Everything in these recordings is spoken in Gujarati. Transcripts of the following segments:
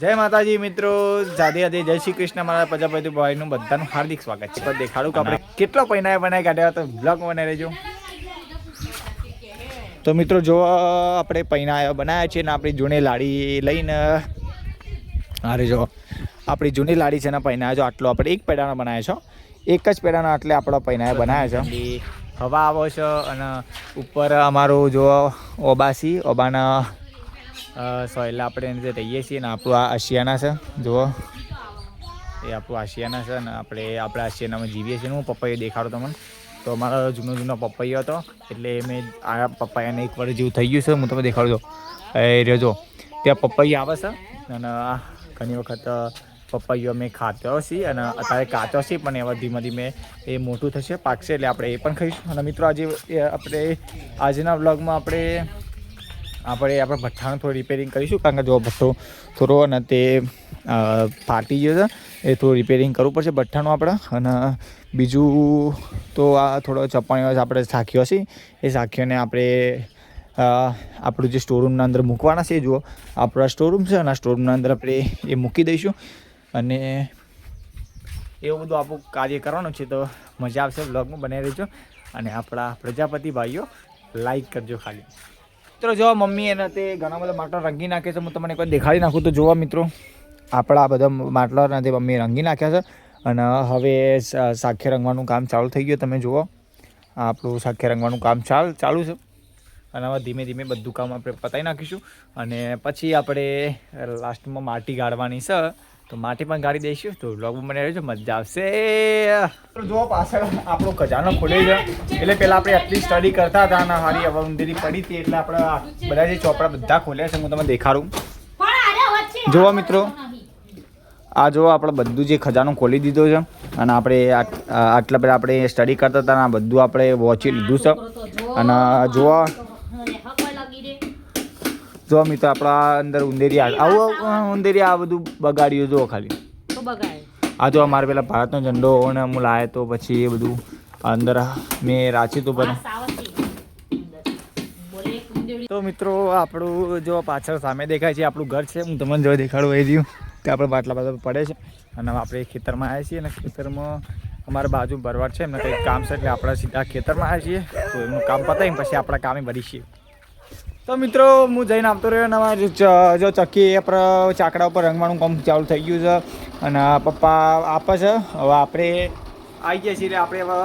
જય માતાજી મિત્રો, જાદે જાદે જય શ્રી કૃષ્ણ મારા પ્રજાપતિ ભાઈનું બધાનું હાર્દિક સ્વાગત છે. તો દેખાડું કે આપણે કેટલો પૈના બનાવી કાઢ્યા તો બ્લોગ બનાવી રહેજો. તો મિત્રો, જો આપણે પૈના બનાવ્યા છે ને આપણી જૂની લાડી લઈને, અરે જો, આપણી જૂની લાડી છે ને પૈના જો આટલો આપણે એક પેડાનો બનાવ્યો છો એક જ પેડાનો આટલે આપણો પૈના બનાવ્યા છે હવા આવો છે અને ઉપર અમારું જો ઓબાસી, ઓબાના સોયલા આપણે એની રહીએ છીએ ને આપણું આ આશિયાના છે, જુઓ. એ આપણું આશિયાના છે ને આપણે આપણા આશિયાનામાં જીવીએ છીએ હું પપ્પાએ દેખાડો તમને. તો મારો જૂનો જૂનો પપૈયો હતો, એટલે મેં આ પપૈયાને એક વર્ષ જેવું થઈ ગયું છે, હું તમે દેખાડું છું. એ, રહ્યો, જો. ત્યાં પપૈયા આવે છે અને ઘણી વખત પપૈયો અમે ખાતો છીએ અને અત્યારે કાચો છે પણ એવા ધીમે ધીમે એ મોટું થશે, પાકશે, એટલે આપણે એ પણ ખાઈશું. અને મિત્રો, આજે આપણે, આજના વ્લોગમાં આપણે આપણે આપણે ભઠ્ઠાનું થોડું રિપેરિંગ કરીશું કારણ કે જો ભઠ્ઠો થોડો અને તે ફાટી ગયો છે, એ થોડું રિપેરિંગ કરવું પડશે ભઠ્ઠાનું આપણે. અને બીજું તો આ થોડો ચપાણીઓ આપણે સાખ્યો છે, એ સાખીઓને આપણે આપણું જે સ્ટોરૂમના અંદર મૂકવાના છે, જુઓ, આપણા સ્ટોરૂમ છે, અને આ સ્ટોરૂમના અંદર આપણે એ મૂકી દઈશું. અને એવું બધું આપણું કાર્ય કરવાનું છે, તો મજા આવશે બ્લોગમાં બનાવી રહેજો અને આપણા પ્રજાપતિ ભાઈઓ લાઈક કરજો ખાલી. મિત્રો, જો મમ્મી એને તે ઘણા બધા માટલા રંગી નાખે છે, હું તમને એકવાર દેખાડી નાખું તો જોવા મિત્રો. આપણા આ બધા માટલા તે મમ્મીએ રંગી નાખ્યા છે. અને હવે સાખે રંગવાનું કામ ચાલુ થઈ ગયું, તમે જુઓ. આપણું સાખે રંગવાનું કામ ચાલ, ચાલુ છે. અને હવે ધીમે ધીમે બધું કામ આપણે પતાવી નાખીશું. અને પછી આપણે લાસ્ટમાં માટી ગાળવાની છે. તો માટી પણ ગાડી દઈશું. તો વ્લોગ મને રહેજો, મજા આવશે. જો પાછળ આપણો ખજાનો ખુલે છે એટલે પહેલાં આપણે આટલી સ્ટડી કરતા હતા અને હારી હવે ઊંધેરી પડી હતી એટલે આપણે બધા જે ચોપડા બધા ખોલ્યા છે, હું તમને દેખાડું. જોવા મિત્રો, આ જો આપણે બધું જે ખજાનો ખોલી દીધો છે. અને આપણે આટલા પહેલાં આપણે સ્ટડી કરતા હતા અને આ બધું આપણે વોચી લીધું છે. અને જોવા જો મિત્રો આપણા અંદર ઉંદેરી આવું ઉંદેરી આ બધું બગાડ્યું જો ખાલી. આ જો અમારે પેલા ભારતનો ઝંડો ને હું લાવ્યો તો પછી એ બધું અંદર મેં રાખ્યું તું પણ તો મિત્રો આપણું જો પાછળ સામે દેખાય છે આપણું ઘર છે હું તમને જો દેખાડું એ રહ્યું. તે આપણે બાટલા બધા પડે છે. અને આપણે ખેતરમાં આવ્યા છીએ અને ખેતરમાં અમારા બાજુ ભરવાડ છે એમને કંઈક કામ છે એટલે આપણે સીધા ખેતરમાં આવ્યા છીએ. તો એમનું કામ પતાવીને પછી આપણા કામે ભરી છીએ. તો મિત્રો, હું જઈને આવતો રહ્યો અને જો ચક્કી એ પર ચાકડા ઉપર રંગવાનું કામ ચાલુ થઈ ગયું છે. અને પપ્પા આપે છે. હવે આપણે આવી ગયા છીએ આપણે હવે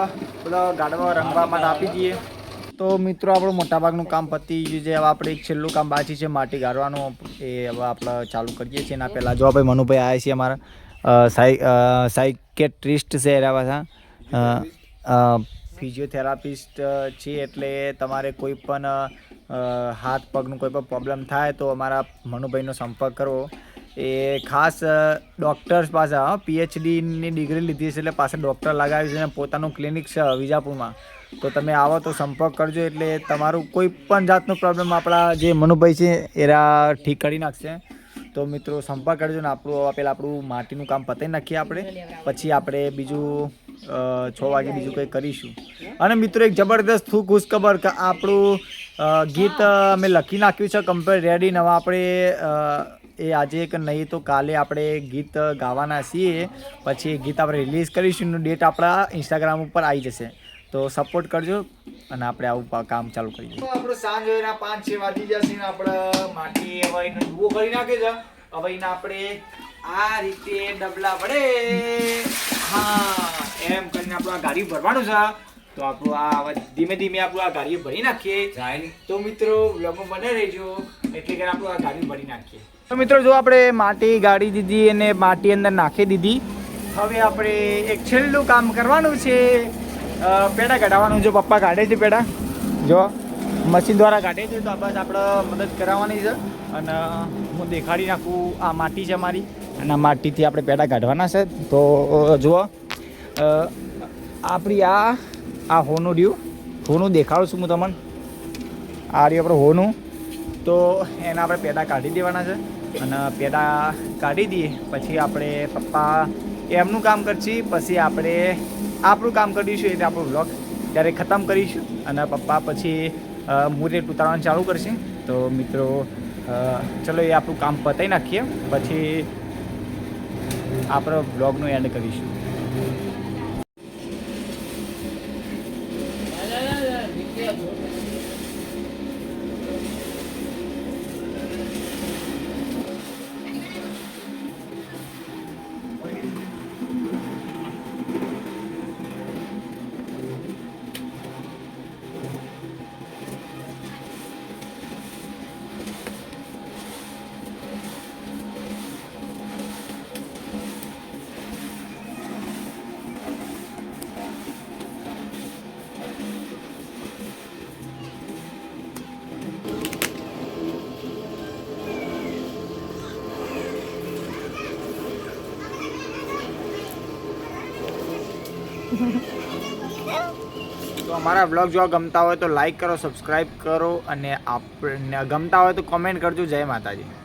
બધા ગાડવા રંગવા માટે આપી દઈએ. તો મિત્રો, આપણું મોટાભાગનું કામ પતી ગયું છે. હવે આપણે એક છેલ્લું કામ બાકી છે, માટી ગાળવાનું એ હવે આપણે ચાલુ કરીએ છીએ. એના પહેલાં જો ભાઈ મનુભાઈ આવ્યા છીએ અમારા સાઈ સાયકેટ્રિસ્ટ છે, એના પાછા. ફિઝિયોથેરાપિસ્ટ છે, એટલે તમારે કોઈ પણ હાથ પગનું કોઈ પણ પ્રોબ્લેમ થાય તો અમારા મનુભાઈનો સંપર્ક કરવો. એ ખાસ ડૉક્ટર્સ પાસે પીએચડીની ડિગ્રી લીધી છે એટલે પાસે ડૉક્ટર લગાવી છે અને પોતાનું ક્લિનિક છે વિજાપુરમાં. તો તમે આવો તો સંપર્ક કરજો એટલે તમારું કોઈ પણ જાતનો પ્રોબ્લેમ આપણા જે મનુભાઈ છે એરા ઠીક કરી નાખશે. તો મિત્રો સંપર્ક કરજો ને આપણું પહેલાં આપણું માટીનું કામ પતાવી નાખીએ આપણે. પછી આપણે બીજું છ વાગે બીજું કંઈ કરીશું. અને મિત્રો એક જબરદસ્ત ખુશખબર કે આપણું ગીત અમે લખી નાખ્યું છે કમ્પેર રેડી નવા આપણે એ આજે કે નહીં તો કાલે આપણે ગીત ગાવાના છીએ. પછી ગીત આપણે રિલીઝ કરીશું. ડેટ આપણા ઇન્સ્ટાગ્રામ ઉપર આવી જશે. તો સપોર્ટ કરજો અને આપણે આવું કામ ચાલુ કરીએ આપણો સાંજ ના પાંચ છ વાગી જશે ને આપણે માટી હવે ડૂબો કરી નાખે છે. હવે આપણે આ રીતે ડબલા વડે. હા, એમ કરીને આપણે ગાડી ભરવાનું છે. તો આપણું આ ધીમે ધીમે આપણું આ ગાડી ભરી નાખીએ. તો મિત્રો વ્લોગમાં બને રહેજો. એટલે કે આપણું આ ગાડી ભરી નાખીએ. તો મિત્રો જો આપણે માટી ગાડી દીધી અને માટી અંદર નાખી દીધી હવે આપણે એક છેલ્લું કામ કરવાનું છે. પેડા કઢાવવાનું જો પપ્પા કાઢે છે પેડા. જો મશીન દ્વારા કાઢે છે. તો આ બસ આપણે મદદ કરાવવાની છે. અને હું દેખાડી નાખું આ માટી છે મારી. અને આ માટીથી આપણે પેડા કાઢવાના છે. તો જુઓ. આપણી આ આ હોનું રહ્યું. હોનું દેખાડું છું હું તમને. આ રહ્યું આપણે હોનું. તો એના આપણે પેડા કાઢી દેવાના છે અને પેડા કાઢી દઈએ. પછી આપણે પપ્પા એમનું કામ કરશે, પછી આપણે આપણું કામ કરીશું એટલે આપણું વ્લોગ ત્યારે ખતમ કરીશું. અને પપ્પા પછી મુહૂર્ત ઉતારવાનું ચાલુ કરશે. તો મિત્રો ચલો એ આપણું કામ પતાવી નાખીએ. પછી આપણો બ્લોગનું એન્ડ કરીશું. તો અમારા બ્લોગ જોવા ગમતા હોય તો લાઈક કરો સબસ્ક્રાઈબ કરો અને આપણને ગમતા હોય તો કોમેન્ટ કરજો. જય માતાજી.